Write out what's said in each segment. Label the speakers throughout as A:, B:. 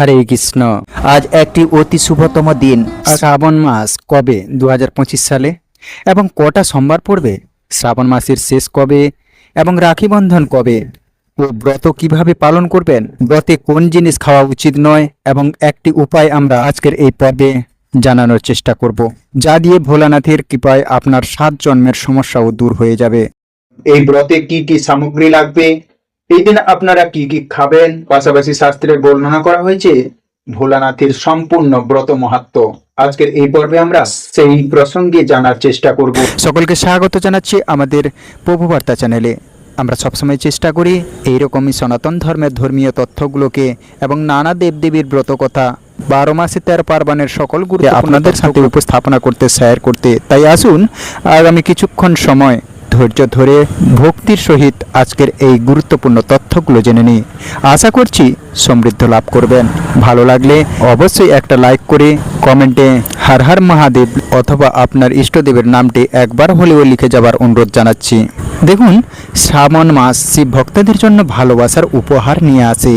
A: হরে কৃষ্ণ। আজ একটি অতি শুভতম দিন। শ্রাবণ মাস কবে? দু সালে। এবং কটা সোমবার পড়বে? শ্রাবণ মাসের শেষ কবে? এবং রাখি বন্ধন কবে? ও ব্রত কীভাবে পালন করবেন? ব্রতে কোন জিনিস খাওয়া উচিত নয়? এবং একটি উপায় আমরা আজকের এই পর্বে জানানোর চেষ্টা করব। যা দিয়ে ভোলানাথের কৃপায় আপনার সাত জন্মের সমস্যাও দূর হয়ে যাবে।
B: এই ব্রতে কি কি সামগ্রী লাগবে? এই দিন আপনারা কি কি খাবেন? পাশাপাশি শাস্ত্রে বর্ণনা করা হয়েছে ভোলানাথের সম্পূর্ণ ব্রত মাহাত্ম। আজকের এই পর্বে আমরা সেই প্রসঙ্গে জানার চেষ্টা করব।
A: সকলকে স্বাগত জানাচ্ছি আমাদের প্রভুবার্তা চ্যানেলে। আমরা সবসময় চেষ্টা করি এইরকমই সনাতন ধর্মের ধর্মীয় তথ্যগুলোকে এবং নানা দেবদেবীর ব্রত কথা। বারো মাসে তেরো পার্বণের সকল গুরু আপনাদের সাথে উপস্থাপনা করতে শেয়ার করতে। তাই আসুন আগামী কিছুক্ষণ সময় ধৈর্য ধরে ভক্তির সহিত আজকের এই গুরুত্বপূর্ণ তথ্যগুলো জেনে নিই আশা করছি সমৃদ্ধ লাভ করবেন। ভালো লাগলে অবশ্যই একটা লাইক করে কমেন্টে হর হর মহাদেব অথবা আপনার ইষ্টদেবের নামটি একবার হলেও লিখে যাবার অনুরোধ জানাচ্ছি। দেখুন, শ্রাবণ মাস শিব ভক্তদের জন্য ভালোবাসার উপহার নিয়ে আসে।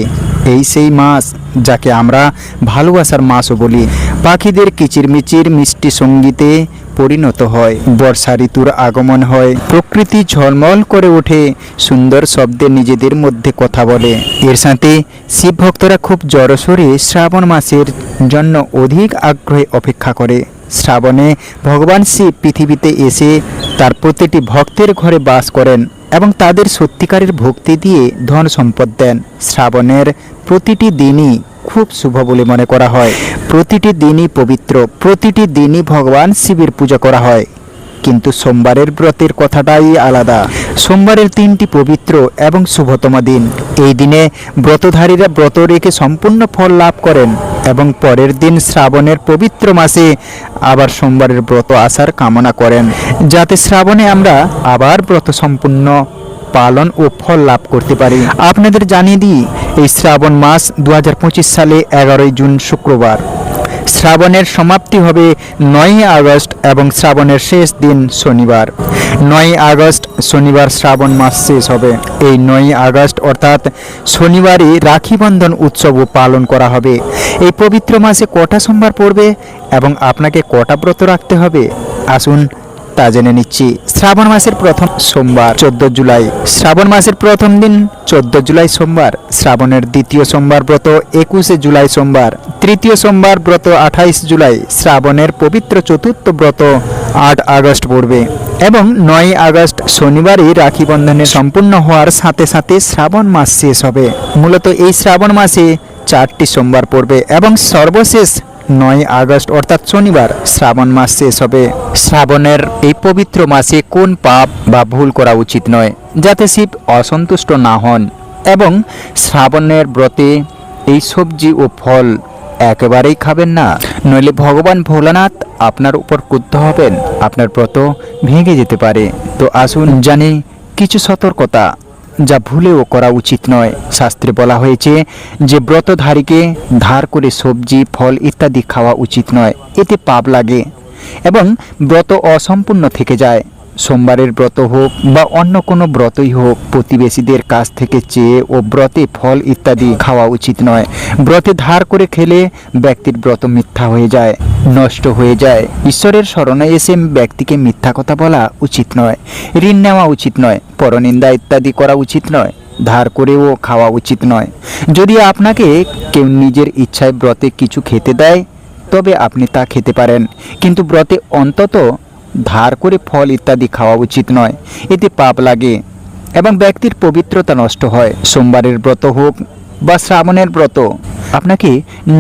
A: এই সেই মাস যাকে আমরা ভালোবাসার মাসও বলি। পাখিদের কিচিরমিচির মিষ্টি সঙ্গীতে পরিণত হয়। বর্ষা ঋতুর আগমন হয়। প্রকৃতি ঝলমল করে ওঠে। সুন্দর শব্দে নিজেদের মধ্যে কথা বলে। এর সাথে শিব ভক্তরা খুব জড়সড়ে শ্রাবণ মাসের জন্য অধিক আগ্রহে অপেক্ষা করে। শ্রাবণে ভগবান শিব পৃথিবীতে এসে তার প্রতিটি ভক্তের ঘরে বাস করেন এবং তাদের সত্যিকারের ভক্তি দিয়ে ধন সম্পদ দেন। শ্রাবণের প্রতিটি দিনই খুব শুভ বলে মনে করা হয়। প্রতিটি দিনই পবিত্র, প্রতিটি দিনই ভগবান শিবের পূজা করা হয়। কিন্তু সোমবারের ব্রতের কথাটাই আলাদা। সোমবারের তিনটি পবিত্র এবং শুভতম দিন। এই দিনে ব্রতধারীরা ব্রত রেখে সম্পূর্ণ ফল লাভ করেন এবং পরের দিন শ্রাবণের পবিত্র মাসে আবার সোমবারের ব্রত আসার কামনা করেন। যাতে শ্রাবণে আমরা আবার ব্রত সম্পূর্ণ পালন ও ফল লাভ করতে পারি। আপনাদের জানিয়ে দিই, এই শ্রাবণ মাস দুহাজার পঁচিশ সালে এগারোই জুন শুক্রবার। শ্রাবণের সমাপ্তি হবে নয়ই আগস্ট এবং শ্রাবণের শেষ দিন শনিবার। নয়ই আগস্ট শনিবার শ্রাবণ মাস শেষ হবে। এই নয়ই আগস্ট অর্থাৎ শনিবারই রাখিবন্ধন উৎসবও পালন করা হবে। এই পবিত্র মাসে কটা সোমবার পড়বে এবং আপনাকে কটা ব্রত রাখতে হবে? আসুন তা জেনে নিচ্ছি। শ্রাবণ মাসের প্রথম সোমবার, চোদ্দ জুলাই। শ্রাবণ মাসের প্রথম দিন, চোদ্দ জুলাই সোমবার। শ্রাবণের দ্বিতীয় সোমবার ব্রত, একুশে জুলাই সোমবার। তৃতীয় সোমবার ব্রত, আঠাইশ জুলাই। শ্রাবণের পবিত্র চতুর্থ ব্রত, আট আগস্ট পড়বে। এবং নয় আগস্ট শনিবারই রাখি বন্ধনে সম্পূর্ণ হওয়ার সাথে সাথে শ্রাবণ মাস শেষ হবে। মূলত এই শ্রাবণ মাসে চারটি সোমবার পড়বে এবং সর্বশেষ নয় আগস্ট, অর্থাৎ শনিবার, শ্রাবণ মাস শেষ হবে। শ্রাবণের এই পবিত্র মাসে কোন পাপ বা ভুল করা উচিত নয়, যাতে শিব অসন্তুষ্ট না হন এবং শ্রাবণের ব্রতে এই সবজি ও ফল একেবারেই খাবেন না। নইলে ভগবান ভোলানাথ আপনার উপর ক্রুদ্ধ হবেন, আপনার ব্রত ভেঙে যেতে পারে। তো আসুন জানি কিছু সতর্কতা যা ভুলেও করা উচিত নয়। শাস্ত্রে বলা হয়েছে যে ব্রতধারীকে ধার করে সবজি, ফল ইত্যাদি খাওয়া উচিত নয়। এতে পাপ লাগে এবং ব্রত অসম্পূর্ণ থেকে যায়। সোমবারের ব্রত হোক বা অন্য কোনো ব্রতই হোক, প্রতিবেশীদের কাছ থেকে চেয়ে ও ব্রতে ফল ইত্যাদি খাওয়া উচিত নয়। ব্রতে ধার করে খেলে ব্যক্তির ব্রত মিথ্যা হয়ে যায়, নষ্ট হয়ে যায়। ঈশ্বরের স্মরণে এসে ব্যক্তিকে মিথ্যা কথা বলা উচিত নয়, ঋণ নেওয়া উচিত নয়, পরনিন্দা ইত্যাদি করা উচিত নয়, ধার করেও খাওয়া উচিত নয়। যদি আপনাকে কেউ নিজের ইচ্ছায় ব্রতে কিছু খেতে দেয়, তবে আপনি তা খেতে পারেন। কিন্তু ব্রতে অন্তত ধার করে ফল ইত্যাদি খাওয়া উচিত নয়। এতে পাপ লাগে এবং ব্যক্তির পবিত্রতা নষ্ট হয়। সোমবারের ব্রত হোক বা শ্রাবণের ব্রত, আপনাকে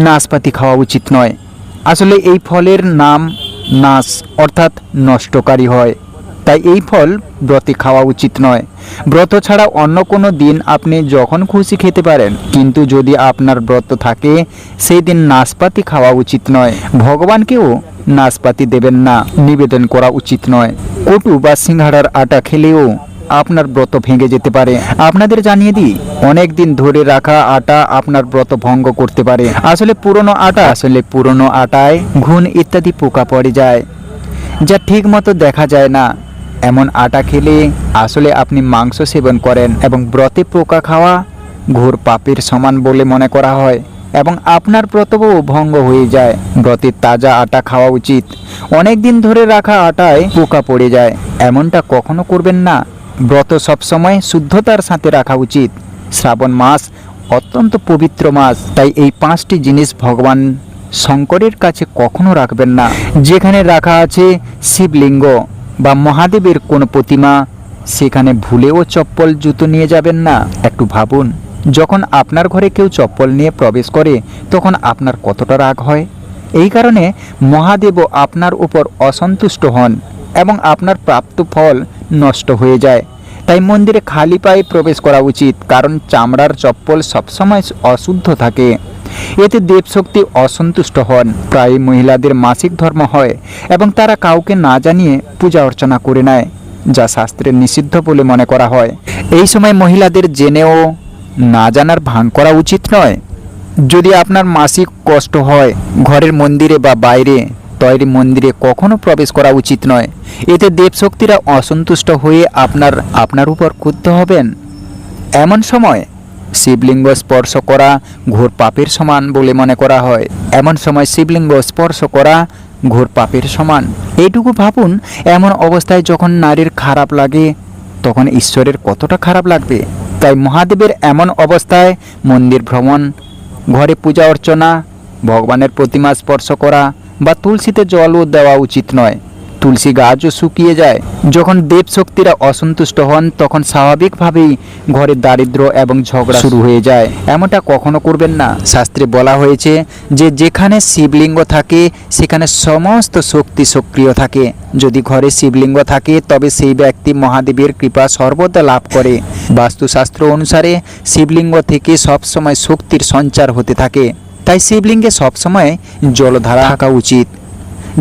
A: নাশপাতি খাওয়া উচিত নয়। আসলে এই ফলের নাম নাশ, অর্থাৎ নষ্টকারী হয়। তাই এই ফল ব্রতে খাওয়া উচিত নয়। ব্রত ছাড়া অন্য কোনো দিন আপনি যখন খুশি খেতে পারেন, কিন্তু যদি আপনার ব্রত থাকে, সেই দিন নাশপাতি খাওয়া উচিত নয়। ভগবানকেও নাশপাতি দেবেন না, নিবেদন করা উচিত নয়। কটু বা সিংহাড়ার আটা খেলেও আপনার ব্রত ভেঙে যেতে পারে। আপনাদের জানিয়ে দিই, অনেক দিন ধরে রাখা আটা আপনার ব্রত ভঙ্গ করতে পারে। আসলে পুরনো আটা, আসলে পুরনো আটায় ঘুণ ইত্যাদি পোকা পড়ে যায়, যা ঠিক মতো দেখা যায় না। এমন আটা খেলে আসলে আপনি মাংস সেবন করেন এবং ব্রতে পোকা খাওয়া ঘোর পাপের সমান বলে মনে করা হয়। এবং আপনার ব্রতও ভঙ্গ হয়ে যায়। ব্রতের তাজা আটা খাওয়া উচিত। অনেক দিন ধরে রাখা আটায় পোকা পড়ে যায়। এমনটা কখনো করবেন না। ব্রত সবসময় শুদ্ধতার সাথে রাখা উচিত। শ্রাবণ মাস অত্যন্ত পবিত্র মাস। তাই এই পাঁচটি জিনিস ভগবান শঙ্করের কাছে কখনো রাখবেন না। যেখানে রাখা আছে শিবলিঙ্গ বা মহাদেবের কোনো প্রতিমা, সেখানে ভুলেও চপ্পল, জুতো নিয়ে যাবেন না। একটু ভাবুন। যখন আপনার ঘরে কেউ চপ্পল নিয়ে প্রবেশ করে, তখন আপনার কতটা রাগ হয়? এই কারণে মহাদেবও আপনার উপর অসন্তুষ্ট হন এবং আপনার প্রাপ্ত ফল নষ্ট হয়ে যায়। তাই মন্দিরে খালি পায়ে প্রবেশ করা উচিত, কারণ চামড়ার চপ্পল সবসময় অশুদ্ধ থাকে। এতে দেবশক্তি অসন্তুষ্ট হন। প্রায় মহিলাদের মাসিক ধর্ম হয় এবং তারা কাউকে না জানিয়ে পূজা অর্চনা করে নেয়, যা শাস্ত্রে নিষিদ্ধ বলে মনে করা হয়। এই সময় মহিলাদের জেনেও না জানার ভান করা উচিত নয়। যদি আপনার মাসিক কষ্ট হয়, ঘরের মন্দিরে বা বাইরে, তৈরি মন্দিরে কখনো প্রবেশ করা উচিত নয়। এতে দেবশক্তিরা অসন্তুষ্ট হয়ে আপনার আপনার উপর ক্ষুব্ধ হবেন। এমন সময় শিবলিঙ্গ স্পর্শ করা ঘোর পাপের সমান বলে মনে করা হয়। এমন সময় শিবলিঙ্গ স্পর্শ করা ঘোর পাপের সমান। এইটুকু ভাবুন, এমন অবস্থায় যখন নারীর খারাপ লাগে, তখন ঈশ্বরের কতটা খারাপ লাগবে? তাই মহাদেবের এমন অবস্থায় মন্দির ভ্রমণ, ঘরে পূজা অর্চনা, ভগবানের প্রতিমা স্পর্শ করা বা তুলসীতে জলও দেওয়া উচিত নয়। তুলসী গাছও শুকিয়ে যায়। যখন দেবশক্তিরা অসন্তুষ্ট হন, তখন স্বাভাবিকভাবেই ঘরে দারিদ্র এবং ঝগড়া শুরু হয়ে যায়। এমনটা কখনো করবেন না। শাস্ত্রে বলা হয়েছে যে, যেখানে শিবলিঙ্গ থাকে, সেখানে সমস্ত শক্তি সক্রিয় থাকে। যদি ঘরে শিবলিঙ্গ থাকে, তবে সেই ব্যক্তি মহাদেবের কৃপা সর্বদা লাভ করে। বাস্তুশাস্ত্র অনুসারে, শিবলিঙ্গ থেকে সবসময় শক্তির সঞ্চার হতে থাকে। তাই শিবলিঙ্গে সবসময় জলধারা থাকা উচিত।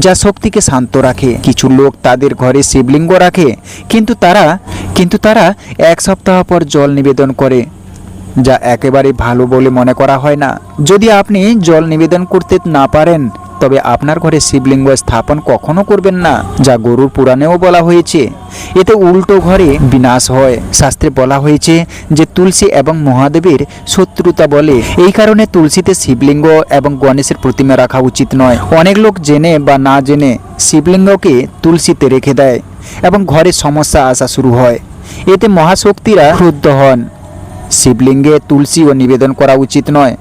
A: যা শক্তিকে শান্ত রাখে। কিছু লোক তাদের ঘরে শিবলিঙ্গ রাখে, কিন্তু তারা কিন্তু তারা এক সপ্তাহ পর জল নিবেদন করে, যা একেবারে ভালো বলে মনে করা হয় না। যদি আপনি জল নিবেদন করতে না পারেন তবে আপনার ঘরে শিবলিঙ্গ স্থাপন কখনো করবেন না, যা গরুর পুরাণেও বলা হয়েছে। এতে উল্টো ঘরে বিনাশ হয়। শাস্ত্রে বলা হয়েছে যে তুলসী এবং মহাদেবের শত্রুতা বলে। এই কারণে তুলসীতে শিবলিঙ্গ এবং গণেশের প্রতিমা রাখা উচিত নয়। অনেক লোক জেনে বা না জেনে শিবলিঙ্গকে তুলসীতে রেখে দেয় এবং ঘরে সমস্যা আসা শুরু হয়। এতে মহাশক্তিরা ক্রুদ্ধ হন। শিবলিঙ্গে তুলসীও নিবেদন করা উচিত নয়।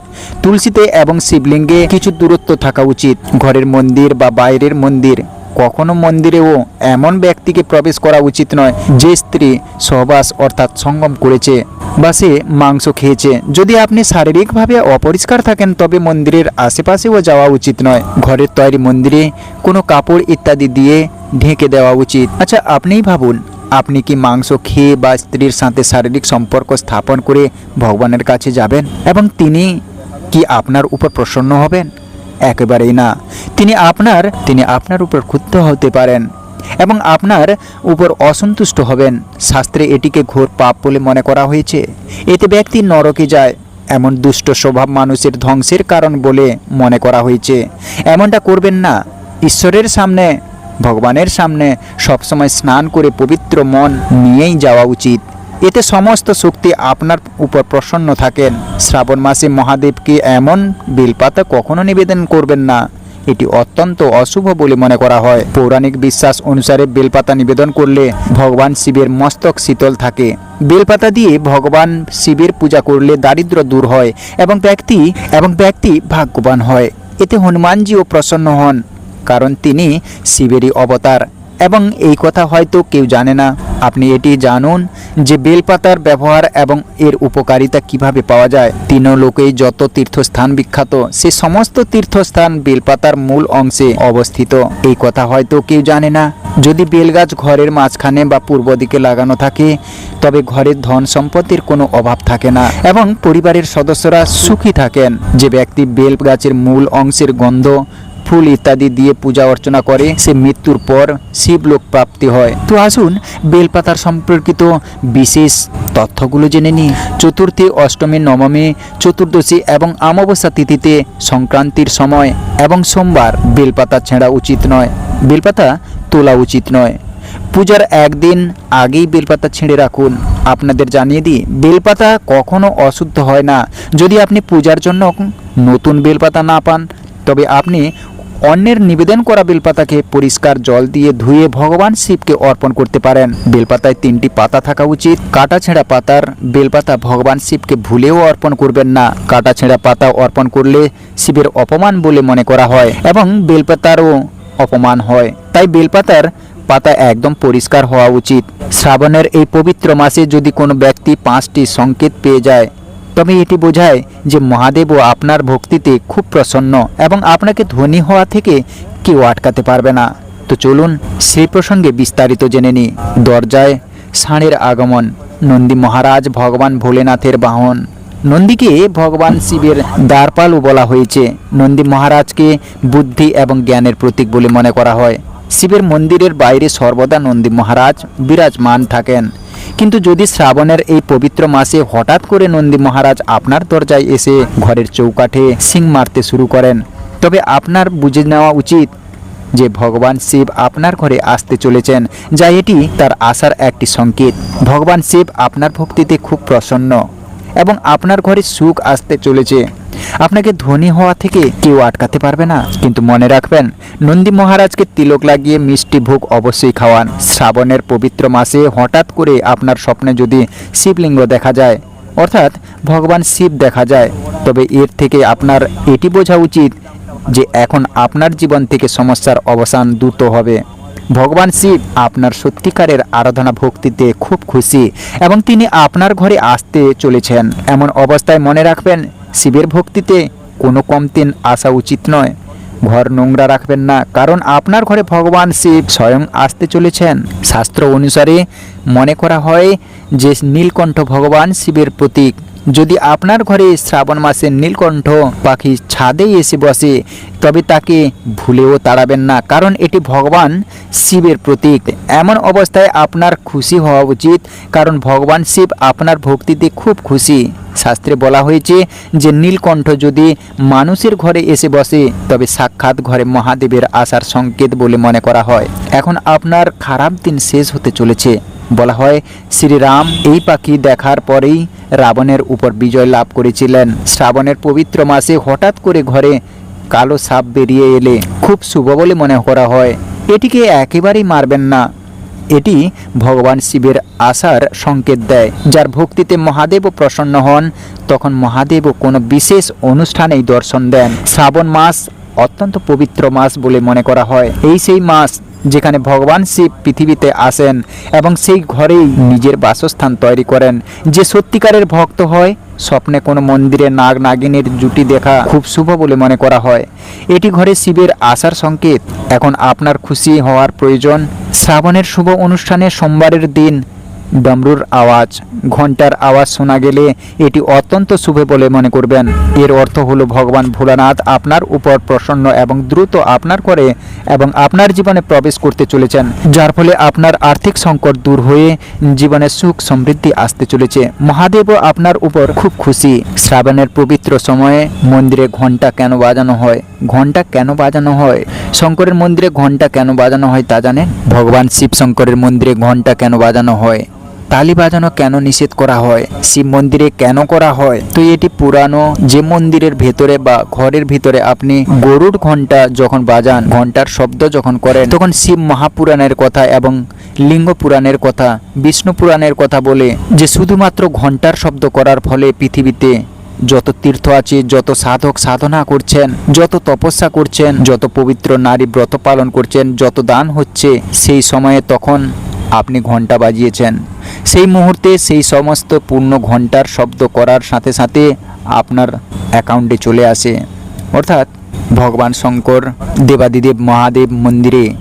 A: তুলসীতে এবং শিবলিঙ্গে কিছু দূরত্ব থাকা উচিত। ঘরের মন্দির বা বাইরের মন্দির, কখনো মন্দিরেও এমন ব্যক্তিকে প্রবেশ করা উচিত নয় যে স্ত্রী সহবাস অর্থাৎ সঙ্গম করেছে বা সে মাংস খেয়েছে। যদি আপনি শারীরিকভাবে অপরিষ্কার থাকেন, তবে মন্দিরের আশেপাশেও যাওয়া উচিত নয়। ঘরের তৈরি মন্দিরে কোনো কাপড় ইত্যাদি দিয়ে ঢেকে দেওয়া উচিত। আচ্ছা আপনিই ভাবুন আপনি কি মাংস খেয়ে বা স্ত্রীর সাথে শারীরিক সম্পর্ক স্থাপন করে ভগবানের কাছে যাবেন এবং তিনি কি আপনার উপর প্রসন্ন হবেন? একেবারেই না। তিনি আপনার তিনি আপনার উপর ক্ষুব্ধ হতে পারেন এবং আপনার উপর অসন্তুষ্ট হবেন। শাস্ত্রে এটিকে ঘোর পাপ বলে মনে করা হয়েছে। এতে ব্যক্তি নরকে যায়, এমন দুষ্ট স্বভাব মানুষের ধ্বংসের কারণ বলে মনে করা হয়েছে। এমনটা করবেন না। ঈশ্বরের সামনে ভগবানের সামনে সবসময় স্নান করে পবিত্র মন নিয়েই যাওয়া উচিত। এতে সমস্ত শক্তি আপনার উপর প্রসন্ন থাকেন। শ্রাবণ মাসে মহাদেবকে এমন বেলপাতা কখনো নিবেদন করবেন না। এটি অত্যন্ত অশুভ বলে মনে করা হয়। পৌরাণিক বিশ্বাস অনুসারে বেলপাতা নিবেদন করলে ভগবান শিবের মস্তক শীতল থাকে। বেলপাতা দিয়ে ভগবান শিবের পূজা করলে দারিদ্র দূর হয় এবং ব্যক্তি এবং ব্যক্তি ভাগ্যবান হয়। এতে হনুমানজিও প্রসন্ন হন। কারণ তিনি শিবেরই অবতার। এবং এই কথা হয়তো কেউ জানে না। আপনি এটি জানুন যে বেলপাতার ব্যবহার এবং এর উপকারিতা কীভাবে পাওয়া যায়। তিন লোকেই যত তীর্থস্থান বিখ্যাত, সে সমস্ত তীর্থস্থান বেলপাতার মূল অংশে অবস্থিত। এই কথা হয়তো কেউ জানে না। যদি বেলগাছ ঘরের মাঝখানে বা পূর্ব দিকে লাগানো থাকে, তবে ঘরের ধন সম্পত্তির কোনো অভাব থাকে না এবং পরিবারের সদস্যরা সুখী থাকেন। যে ব্যক্তি বেল গাছের মূল অংশের গন্ধ ফুল ইত্যাদি দিয়ে পূজা অর্চনা করে, সে মৃত্যুর পর শিবলোক প্রাপ্তি হয়। তো আসুন বেলপাতার সম্পর্কিত বিশেষ তথ্যগুলো জেনে নিই। চতুর্থী অষ্টমী, নবমী, চতুর্দশী এবং অমাবস্যা তিথিতে সংক্রান্তির সময় এবং সোমবার বেলপাতা ছেঁড়া উচিত নয়। বেলপাতা তোলা উচিত নয়। পূজার একদিন আগেই বেলপাতা ছিঁড়ে রাখুন। আপনাদের জানিয়ে দিই, বেলপাতা কখনো অশুদ্ধ হয় না। যদি আপনি পূজার জন্য নতুন বেলপাতা না পান, তবে আপনি অন্যের নিবেদন করা বেলপাতাকে পরিষ্কার জল দিয়ে ধুয়ে ভগবান শিবকে অর্পণ করতে পারেন। বেলপাতায় তিনটি পাতা থাকা উচিত। কাটা ছেঁড়া পাতার বেলপাতা ভগবান শিবকে ভুলেও অর্পণ করবেন না। কাটা ছেঁড়া পাতা অর্পণ করলে শিবের অপমান বলে মনে করা হয় এবং বেলপাতারও অপমান হয়। তাই বেলপাতার পাতা একদম পরিষ্কার হওয়া উচিত। শ্রাবণের এই পবিত্র মাসে যদি কোনো ব্যক্তি পাঁচটি সংকেত পেয়ে যায় তবে এটি বোঝায় যে মহাদেবও আপনার ভক্তিতে খুব প্রসন্ন এবং আপনাকে ধনী হওয়া থেকে কেউ আটকাতে পারবে না। তো চলুন সেই প্রসঙ্গে বিস্তারিত জেনে নিই। দরজায় ষাঁড়ের আগমন। নন্দী মহারাজ ভগবান ভোলেনাথের বাহন। নন্দীকে ভগবান শিবের দ্বারপালও বলা হয়েছে। নন্দী মহারাজকে বুদ্ধি এবং জ্ঞানের প্রতীক বলে মনে করা হয়। শিবের মন্দিরের বাইরে সর্বদা নন্দী মহারাজ বিরাজমান থাকেন। কিন্তু যদি শ্রাবণের এই পবিত্র মাসে হঠাৎ করে নন্দী মহারাজ আপনার দরজায় এসে ঘরের চৌকাঠে সিং মারতে শুরু করেন, তবে আপনার বুঝে নেওয়া উচিত যে ভগবান শিব আপনার ঘরে আসতে চলেছেন, যা এটি তার আসার একটি সংকেত। ভগবান শিব আপনার ভক্তিতে খুব প্রসন্ন। এবং আপনার ঘরে সুখ আসতে চলেছে। আপনাকে ধনী হওয়া থেকে কেউ আটকাতে পারবে না। কিন্তু মনে রাখবেন, নন্দী মহারাজকে তিলক লাগিয়ে মিষ্টি ভোগ অবশ্যই খাওয়ান। শ্রাবণের পবিত্র মাসে হঠাৎ করে আপনার স্বপ্নে যদি শিবলিঙ্গ দেখা যায়, অর্থাৎ ভগবান শিব দেখা যায়, তবে এর থেকে আপনার এটি বোঝা উচিত যে এখন আপনার জীবন থেকে সমস্যার অবসান দ্রুত হবে। ভগবান শিব আপনার সত্যিকারের আরাধনা ভক্তিতে খুব খুশি এবং তিনি আপনার ঘরে আসতে চলেছেন। এমন অবস্থায় মনে রাখবেন, শিবের ভক্তিতে কোনো কমতিন আসা উচিত নয়। ঘর নোংরা রাখবেন না, কারণ আপনার ঘরে ভগবান শিব স্বয়ং আসতে চলেছেন। শাস্ত্র অনুসারে মনে করা হয় যে নীলকণ্ঠ ভগবান শিবের প্রতীক। যদি আপনার ঘরে শ্রাবণ মাসের নীলকণ্ঠ পাখি ছাদে এসে বসে, তবে তাকে ভুলেও তাড়াবেন না, কারণ এটি ভগবান শিবের প্রতীক। এমন অবস্থায় আপনার খুশি হওয়া উচিত, কারণ ভগবান শিব আপনার ভক্তিতে খুব খুশি। শাস্ত্রে বলা হয়েছে যে, নীলকণ্ঠ যদি মানুষের ঘরে এসে বসে, তবে সাক্ষাৎ ঘরে মহাদেবের আসার সংকেত বলে মনে করা হয়। এখন আপনার খারাপ দিন শেষ হতে চলেছে। বলা হয়, শ্রীরাম এই পাখি দেখার পরেই রাবণের উপর বিজয় লাভ করেছিলেন। শ্রাবণের পবিত্র মাসে হঠাৎ করে ঘরে কালো সাপ বেরিয়ে এলে খুব শুভ বলে মনে করা হয়। এটিকে একেবারেই মারবেন না। এটি ভগবান শিবের আসার সংকেত দেয়, যার ভক্তিতে মহাদেবও প্রসন্ন হন। তখন মহাদেবও কোনো বিশেষ অনুষ্ঠানেই দর্শন দেন। শ্রাবণ মাস অত্যন্ত পবিত্র মাস বলে মনে করা হয়। এই সেই মাস যেখানে ভগবান শিব পৃথিবীতে আসেন এবং সেই ঘরেই নিজের বাসস্থান তৈরি করেন। যে সত্যিকারের ভক্ত হয়, স্বপ্নে কোনো মন্দিরে নাগ নাগিনীর জুটি দেখা খুব শুভ বলে মনে করা হয়। এটি ঘরে শিবের আসার সংকেত। এখন আপনার খুশি হওয়ার প্রয়োজন। শ্রাবণের শুভ অনুষ্ঠানে সোমবারের দিন ডমরুর আওয়াজ ঘণ্টার আওয়াজ শোনা গেলে এটি অত্যন্ত শুভ বলে মনে করবেন। এর অর্থ হলো, ভগবান ভোলানাথ আপনার উপর প্রসন্ন এবং দ্রুত আপনার করে এবং আপনার জীবনে প্রবেশ করতে চলেছেন, যার ফলে আপনার আর্থিক সংকট দূর হয়ে জীবনে সুখ সমৃদ্ধি আসতে চলেছে। মহাদেবও আপনার উপর খুব খুশি। শ্রাবণের পবিত্র সময়ে মন্দিরে ঘণ্টা কেন বাজানো হয়? ঘণ্টা কেন বাজানো হয়? শঙ্করের মন্দিরে ঘণ্টা কেন বাজানো হয় তা জানেন? ভগবান শিব শঙ্করের মন্দিরে ঘণ্টা কেন বাজানো হয়? তালি বাজানো কেন নিষেধ করা হয়? শিব মন্দিরে কেন করা হয়? তো এটি পুরানো। যে মন্দিরের ভেতরে বা ঘরের ভিতরে আপনি গরুর ঘণ্টা যখন বাজান ঘণ্টার শব্দ যখন করেন, তখন শিব মহাপুরাণের কথা এবং লিঙ্গ পুরাণের কথা, বিষ্ণু পুরাণের কথা বলে যে শুধুমাত্র ঘণ্টার শব্দ করার ফলে পৃথিবীতে যত তীর্থ আছে, যত সাধক সাধনা করছেন, যত তপস্যা করছেন, যত পবিত্র নারী ব্রত পালন করছেন, যত দান হচ্ছে, সেই সময়ে তখন আপনি ঘণ্টা বাজিয়েছেন। সেই মুহূর্তে সেই সমস্ত পূর্ণ ঘণ্টার শব্দ করার সাথে সাথে আপনার অ্যাকাউন্টে চলে আসে। অর্থাৎ ভগবান শঙ্কর, দেবাদিদেব মহাদেব মন্দিরে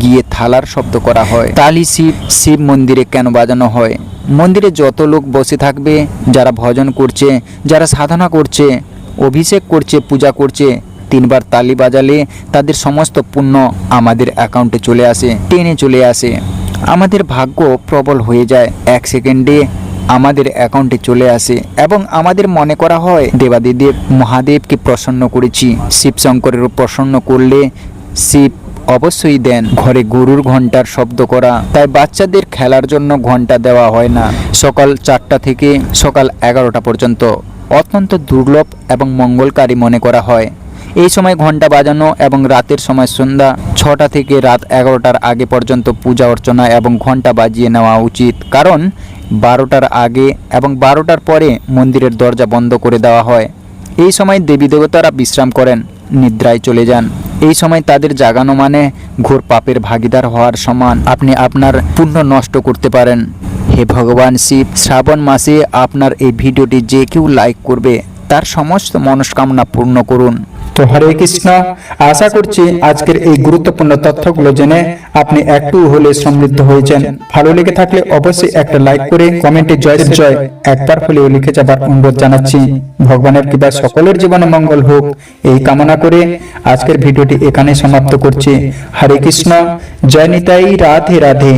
A: গিয়ে থালার শব্দ করা হয়। তালি শিব শিব মন্দিরে কেন বাজানো হয়? মন্দিরে যত লোক বসে থাকবে, যারা ভজন করছে, যারা সাধনা করছে, অভিষেক করছে, পূজা করছে, তিনবার তালি বাজালে তাদের সমস্ত পুণ্য আমাদের অ্যাকাউন্টে চলে আসে, টেনে চলে আসে। আমাদের ভাগ্য প্রবল হয়ে যায়। এক সেকেন্ডে আমাদের অ্যাকাউন্টে চলে আসে এবং আমাদের মনে করা হয়, দেবাদিদেব মহাদেবকে প্রসন্ন করেছি। শিব শঙ্করের প্রসন্ন করলে শিব অবশ্যই দেন। ঘরে গরুর ঘণ্টার শব্দ করা। তাই বাচ্চাদের খেলার জন্য ঘণ্টা দেওয়া হয় না। সকাল চারটা থেকে সকাল এগারোটা পর্যন্ত। অত্যন্ত দুর্লভ এবং মঙ্গলকারী মনে করা হয়। এই সময় ঘণ্টা বাজানো এবং রাতের সময় সন্ধ্যা ছটা থেকে রাত এগারোটার আগে পর্যন্ত পূজা অর্চনা এবং ঘণ্টা বাজিয়ে নেওয়া উচিত। কারণ বারোটার আগে এবং বারোটার পরে মন্দিরের দরজা বন্ধ করে দেওয়া হয়। এই সময় দেবী দেবতারা বিশ্রাম করেন, নিদ্রায় চলে যান। এই সময় তাদের জাগানো মানে ঘোর পাপের ভাগিদার হওয়ার সমান আপনি আপনার পুণ্য নষ্ট করতে পারেন। হে ভগবান শিব, শ্রাবণ মাসে আপনার এই ভিডিওটি যে কেউ লাইক করবে, তার সমস্ত মনস্কামনা পূর্ণ করুন।
B: তো হরে কৃষ্ণ। আশা করছি আজকের এই গুরুত্বপূর্ণ তথ্যগুলো জেনে আপনি একটু হলে সমৃদ্ধ হয়েছেন। ভালো লেগে থাকলে অবশ্যই একটা লাইক করে কমেন্টে জয় জয়। একবার হলেও লিখে যাবার অনুরোধ জানাচ্ছি। ভগবানের কৃপা সকলের জীবনে মঙ্গল হোক। এই কামনা করে আজকের ভিডিওটি এখানে সমাপ্ত করছি। হরে কৃষ্ণ। জয় নিতাই। রাধে রাধে।